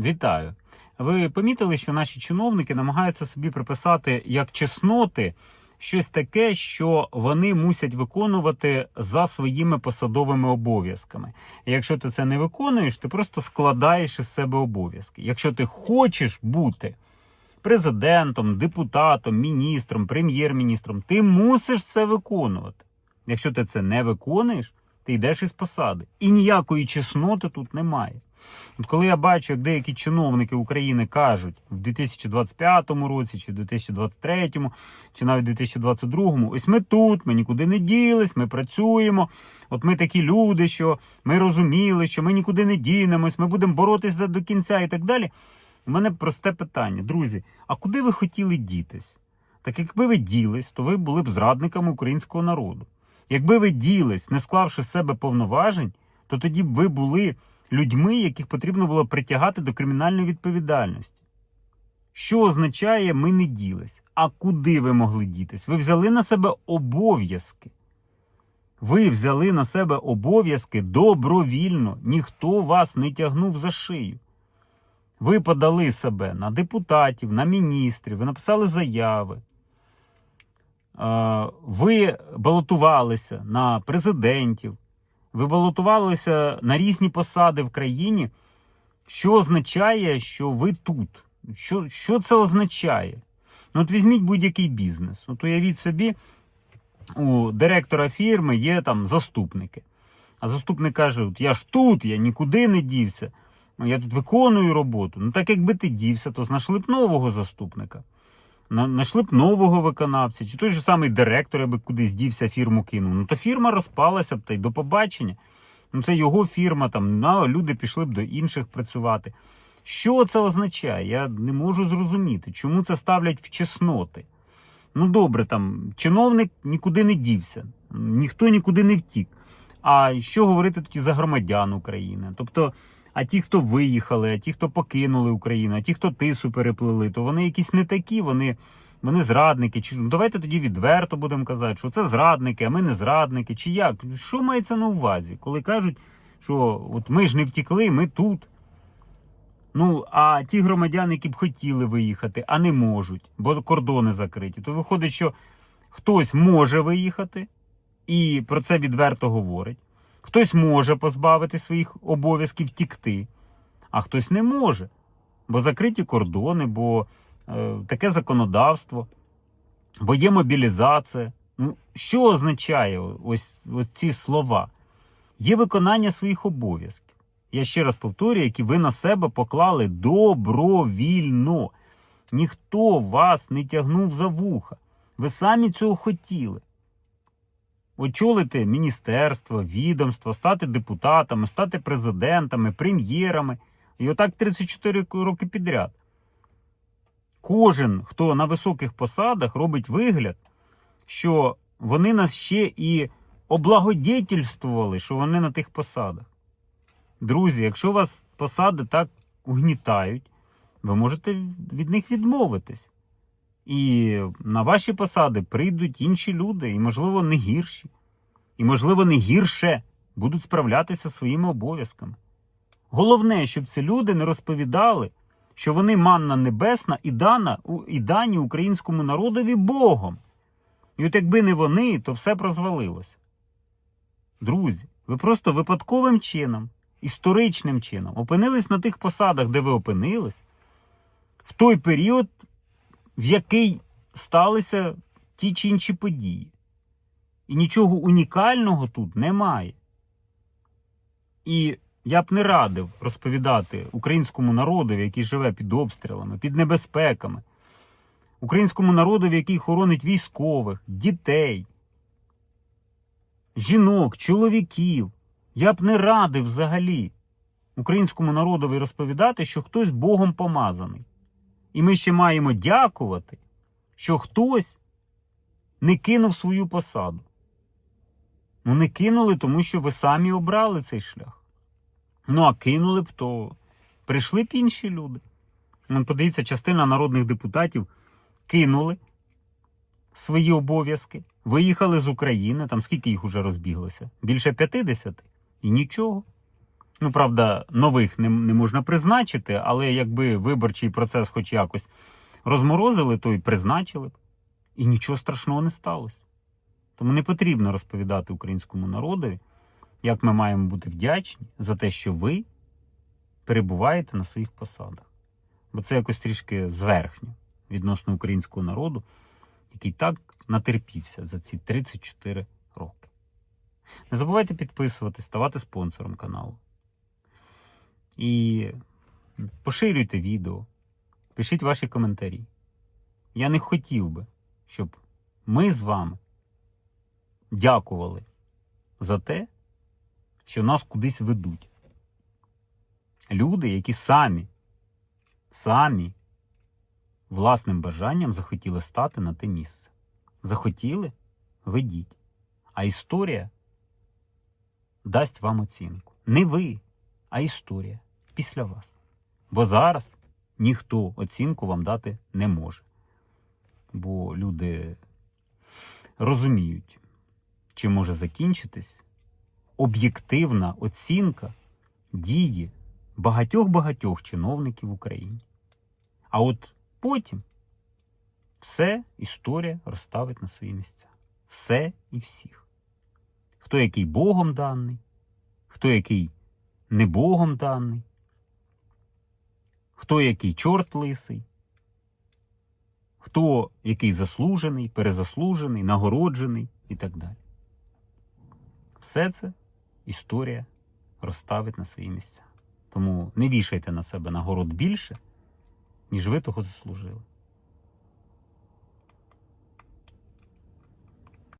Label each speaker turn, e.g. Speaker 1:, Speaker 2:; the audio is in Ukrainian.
Speaker 1: Вітаю. Ви помітили, що наші чиновники намагаються собі приписати як чесноти щось таке, що вони мусять виконувати за своїми посадовими обов'язками. Якщо ти це не виконуєш, ти просто складаєш із себе обов'язки. Якщо ти хочеш бути президентом, депутатом, міністром, прем'єр-міністром, ти мусиш це виконувати. Якщо ти це не виконуєш, ти йдеш із посади. І ніякої чесноти тут немає. От коли я бачу, як деякі чиновники України кажуть в 2025 році, чи в 2023, чи навіть в 2022, ось ми тут, ми нікуди не ділись, ми працюємо. От ми такі люди, що ми розуміли, що ми нікуди не дінемось, ми будемо боротися до кінця і так далі. У мене просте питання, друзі: а куди ви хотіли дітись? Так якби ви ділись, то ви були б зрадниками українського народу. Якби ви ділись, не склавши з себе повноважень, то тоді б ви були людьми, яких потрібно було притягати до кримінальної відповідальності. Що означає ми не ділись? А куди ви могли дітись? Ви взяли на себе обов'язки. Ви взяли на себе обов'язки добровільно, ніхто вас не тягнув за шию. Ви подали себе на депутатів, на міністрів, ви написали заяви. Ви балотувалися на президентів, ви балотувалися на різні посади в країні, що означає, що ви тут. Що, що це означає? Ну, от візьміть будь-який бізнес. От уявіть собі, у директора фірми є там заступники. А заступник каже: От я ж тут, я нікуди не дівся. Ну, Я тут виконую роботу. Ну так якби ти дівся, то знайшли б нового заступника. На- Знайшли б нового виконавця, чи той же самий директор, аби кудись дівся, фірму кинув. Ну то фірма розпалася б та й до побачення. Ну це його фірма, там на, люди пішли б до інших працювати. Що це означає? Я не можу зрозуміти, чому це ставлять в чесноти. Ну добре, там чиновник нікуди не дівся, ніхто нікуди не втік. А що говорити тоді за громадян України? Тобто, а ті, хто виїхали, а ті, хто покинули Україну, а ті, хто тису переплили, то вони якісь не такі, вони, вони зрадники. Чи ну, давайте тоді відверто будемо казати, що це зрадники, а ми не зрадники. Чи як? Що мається на увазі, коли кажуть, що от ми ж не втікли, ми тут. Ну, а ті громадяни, які б хотіли виїхати, а не можуть, бо кордони закриті, то виходить, що хтось може виїхати і про це відверто говорить. Хтось може позбавити своїх обов'язків втікти, а хтось не може, бо закриті кордони, бо е, таке законодавство, бо є мобілізація. Ну, що означає ось, ось ці слова? Є виконання своїх обов'язків. Я ще раз повторюю, які ви на себе поклали добровільно. Ніхто вас не тягнув за вуха. Ви самі цього хотіли. Очолити міністерство, відомство, стати депутатами, стати президентами, прем'єрами. І отак 34 роки підряд. Кожен, хто на високих посадах, робить вигляд, що вони нас ще і облагодетельствували, що вони на тих посадах. Друзі, якщо вас посади так угнітають, ви можете від них відмовитись. І на ваші посади прийдуть інші люди, і, можливо, не гірші. І, можливо, не гірше будуть справлятися своїми обов'язками. Головне, щоб ці люди не розповідали, що вони манна небесна і дана і дані українському народові Богом. І от якби не вони, то все прозвалилося. Друзі, ви просто випадковим чином, історичним чином опинились на тих посадах, де ви опинились, в той період, в який сталися ті чи інші події. І нічого унікального тут немає. І я б не радив розповідати українському народові, який живе під обстрілами, під небезпеками, українському народові, який хоронить військових, дітей, жінок, чоловіків. Я б не радив взагалі українському народові розповідати, що хтось Богом помазаний. І ми ще маємо дякувати, що хтось не кинув свою посаду. Ну, не кинули, тому що ви самі обрали цей шлях. Ну, а кинули б, то прийшли б інші люди. Ну, подивіться, частина народних депутатів кинули свої обов'язки, виїхали з України, там скільки їх уже розбіглося? Більше 50? І нічого. Ну, правда, нових не, не можна призначити, але якби виборчий процес хоч якось розморозили, то й призначили б. І нічого страшного не сталося. Тому не потрібно розповідати українському народу, як ми маємо бути вдячні за те, що ви перебуваєте на своїх посадах. Бо це якось трішки зверхньо відносно українського народу, який так натерпівся за ці 34 роки. Не забувайте підписуватись, ставати спонсором каналу. І поширюйте відео, пишіть ваші коментарі. Я не хотів би, щоб ми з вами дякували за те, що нас кудись ведуть. Люди, які самі, самі власним бажанням захотіли стати на те місце. Захотіли ведіть. А історія дасть вам оцінку. Не ви, а історія після вас. Бо зараз ніхто оцінку вам дати не може. Бо люди розуміють, чим може закінчитись об'єктивна оцінка дії багатьох-багатьох чиновників в Україні. А от потім все історія розставить на свої місця. Все і всіх. Хто який Богом даний, хто який не Богом даний, хто який чорт лисий, хто який заслужений, перезаслужений, нагороджений і так далі. Все це історія розставить на свої місця. Тому не вішайте на себе нагород більше, ніж ви того заслужили.